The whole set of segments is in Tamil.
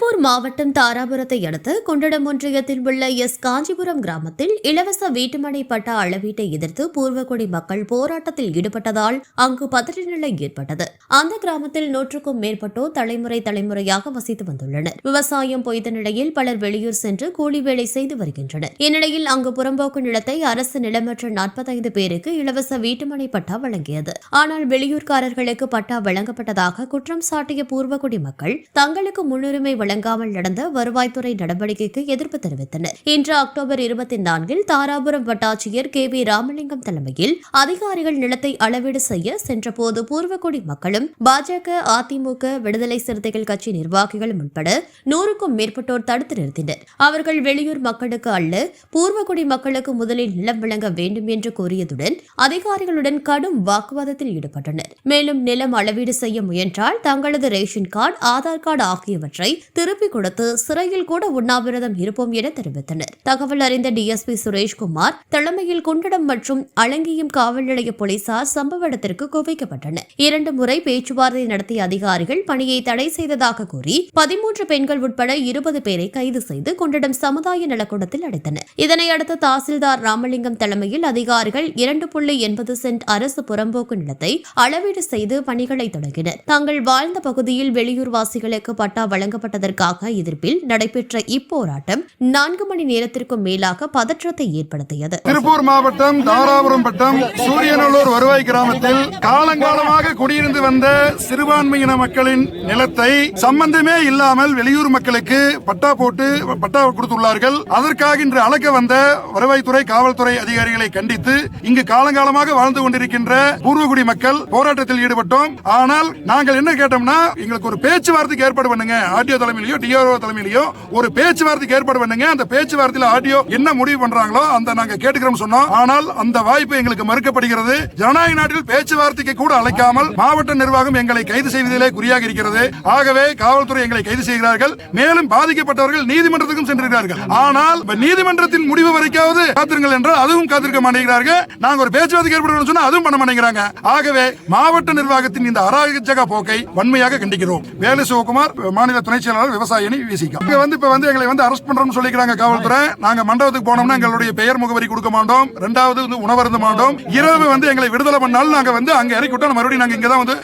திருப்பூர் மாவட்டம் தாராபுரத்தை அடுத்து கொண்டடம் ஒன்றியத்தில் உள்ள எஸ். காஞ்சிபுரம் கிராமத்தில் இலவச வீட்டுமனை பட்ட அளவீட்டை எதிர்த்து பூர்வகுடி மக்கள் போராட்டத்தில் ஈடுபட்டதால் அங்கு பதற்ற நிலை ஏற்பட்டது. அந்த கிராமத்தில் நூற்றுக்கும் மேற்பட்டோர் தலைமுறை தலைமுறையாக வசித்து வந்துள்ளனர். விவசாயம் பொய்த்த நிலையில் பலர் வெளியூர் சென்று கூலி வேலை செய்து வருகின்றனர். இந்நிலையில் அங்கு புறம்போக்கு நிலத்தை அரசு நிலமற்ற நாற்பத்தைந்து பேருக்கு இலவச வீட்டுமனை பட்டா வழங்கியது. ஆனால் வெளியூர்காரர்களுக்கு பட்டா வழங்கப்பட்டதாக குற்றம் சாட்டிய பூர்வகுடி மக்கள் தங்களுக்கு முன்னுரிமை வழங்காமல் நடந்த வருவாய்த்துறை நடவடிக்கைக்கு எதிர்ப்பு தெரிவித்தனர். இன்று அக்டோபர் இருபத்தி நான்கில் தாராபுரம் வட்டாட்சியர் கே வி ராமலிங்கம் தலைமையில் அதிகாரிகள் நிலத்தை அளவீடு செய்ய சென்றபோது பூர்வக்குடி மக்களும் பாஜக அதிமுக விடுதலை சிறுத்தைகள் கட்சி நிர்வாகிகளும் உட்பட நூறுக்கும் மேற்பட்டோர் தடுத்து நிறுத்தினர். அவர்கள் வெளியூர் மக்களுக்கு அல்ல பூர்வக்குடி மக்களுக்கு முதலில் நிலம் வழங்க வேண்டும் என்று கூறியதுடன் அதிகாரிகளுடன் கடும் வாக்குவாதத்தில் ஈடுபட்டனர். மேலும் நிலம் அளவீடு செய்ய முயன்றால் தங்களது ரேஷன் கார்டு ஆதார் கார்டு ஆகியவற்றை திருப்பி கொடுத்து சிறையில் கூட உண்ணாவிரதம் இருப்போம் என தெரிவித்தனர். தகவல் அறிந்த டிஎஸ்பி சுரேஷ்குமார் தலைமையில் குண்டடம் மற்றும் அலங்கியம் காவல் நிலைய போலீசார் சம்பவ இடத்திற்கு குவிக்கப்பட்டனர். இரண்டு முறை பேச்சுவார்த்தை நடத்திய அதிகாரிகள் பணியை தடை செய்ததாக கூறி பதிமூன்று பெண்கள் உட்பட இருபது பேரை கைது செய்து குண்டடம் சமுதாய நலக்கூடத்தில் அடைத்தனர். இதனையடுத்து தாசில்தார் ராமலிங்கம் தலைமையில் அதிகாரிகள் இரண்டு புள்ளி எண்பது சென்ட் அரசு புறம்போக்கு நிலத்தை அளவீடு செய்து பணிகளை தொடங்கினர். தாங்கள் வாழ்ந்த பகுதியில் வெளியூர்வாசிகளுக்கு பட்டா பட்டா அதற்காக எதிர்ப்பில் நடைபெற்ற இப்போராட்டம் நான்கு மணி நேரத்திற்கும் மேலாக பதற்றத்தை ஏற்படுத்தியது. திருப்பூர் மாவட்டம் தாராபுரம் வட்டம் சூரியநல்லூர் வருவாய் கிராமத்தில் காலங்காலமாக குடியிருந்து வந்த சிறுபான்மையின மக்களின் நிலத்தை சம்பந்தமே இல்லாமல் வெளியூர் மக்களுக்கு பட்டா போட்டு பட்டா கொடுத்துள்ளார்கள். அதற்காக இன்று அழைக்க வந்த வருவாய்த்துறை காவல்துறை அதிகாரிகளை கண்டித்து இங்கு காலங்காலமாக வாழ்ந்து கொண்டிருக்கின்ற பூர்வகுடி மக்கள் போராட்டத்தில் ஈடுபட்டோம். ஆனால் நாங்கள் என்ன கேட்டோம்னா எங்களுக்கு ஒரு பேச்சுவார்த்தைக்கு ஏற்பாடு பண்ணுங்க. ஆர்டிஓ தலைமையிலயோ டிஆர்ஓ தலைமையிலயோ ஒரு பேச்சுவார்த்தைக்கு ஏற்பாடு பண்ணுங்க. அந்த பேச்சுவார்த்தையில ஆடியோ என்ன முடிவு பண்றாங்களோ அந்த நாங்க கேட்டுக்கிறோம் சொன்னோம். ஆனால் அந்த வாய்ப்பு எங்களுக்கு மறுக்கப்படுகிறது. ஜனநாயக நாட்டில் பேச்சுவார்த்தைக்கு கூட அழைக்காமல் மாவட்ட நிர்வாகம் எங்களை கைது செய்வதிலே குறியாக இருக்கிறது. ஆகவே காவல்துறை எங்களை கைது செய்கிறார்கள். மேலும் பாதிக்கப்பட்டவர்கள் நீதிமன்றத்துக்கும் சென்றிருக்கிறார்கள். ஆனால் நீதிமன்றத்தின் முடிவு வரைக்காவது காத்திருங்கள் என்றால் அதுவும் காத்திருக்க மாட்டேங்கிறார்கள். நாங்க ஒரு பேச்சுவார்த்தைக்கு ஏற்படுறோம் சொன்னா அதுவும் பண்ண மாட்டேங்கிறாங்க. ஆகவே மாவட்ட நிர்வாகத்தின் இந்த அராஜக போக்கை வன்மையாக கண்டிக்கிறோம். வேலு சிவகுமார் மாநில துணை செயலாளர் விவசாய அணி விசிகா இங்க வந்து இப்ப வந்து எங்களை வந்து அரெஸ்ட் பண்றோம்னு சொல்லிக்கிறாங்க காவல்துறை. நாங்க மண்டபத்துக்கு போனோம்னா எங்களுடைய பெயர் முகவரி கொடுக்க மாட்டோம். ரெண்டாவது வந்து உணவருந்த மாட்டோம். இரவு வந்து எங்களை விடுதலை பண்ணாலும் நாங்க வந்து அங்க இறக்கி விட்டோம். மறுபடியும் நாங்க இங்க தான் வந்து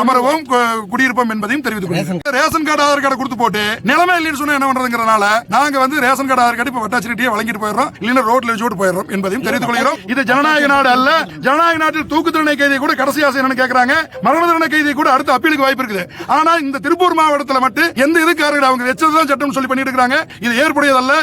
அமரவும் குடியிருப்போம் என்பதையும் தெரிவித்துக் ரேஷன் கார்டு ஆதார் கார்டு கொடுத்து போட்டு நிலைமை இல்லைன்னு சொன்னா என்ன பண்றதுங்கிறனால நாங்க வந்து ரேஷன் கார்டு ஆதார் கார்டு இப்ப வட்டாச்சிரிட்டியே வழங்கிட்டு போயிடுறோம். இல்லைன்னா ரோட்ல வச்சு போயிடுறோம் என்பதையும் தெரிவித்துக் கொள்கிறோம். இது ஜனநாயக நாடு அல்ல. ஜனநாயக நாட்டில் தூக்கு தண்டனை கைதியை கூட கடைசி ஆசை என்னன்னு கேக்குறாங்க. மரண தண்டனை கைதியை கூட அடுத்த அப்பீலுக்கு வாய்ப்பு இருக்குது. ஆனா இந்த திருப்பூர் மாவட்டத்தில் மட்டும் எந்த இதுக்காரர்கள் அவங்க வச்சதுதான் சட்டம் சொல்லி பண்ணிட்டு இருக்காங்க இது ஏற்புடையதல்ல.